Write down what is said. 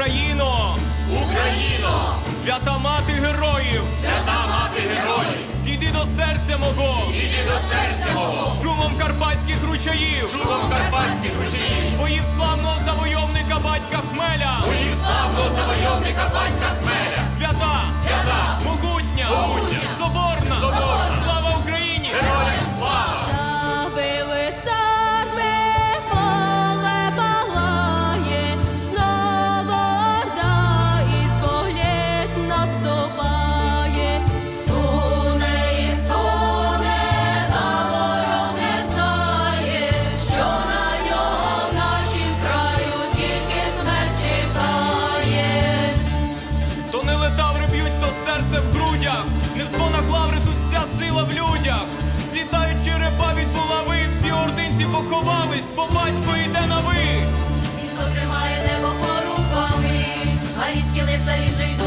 Україно! Україно! Свята мати героїв! Свята мати героїв! Сіди до серця мого! Сіди до серця мого! Шумом карпатських ручаїв! Шумом карпатських ручаїв! Боїв славного завойовника батька Хмеля! Боїв славного завойовника батька Хмеля! Свята! Свята! Тримає небо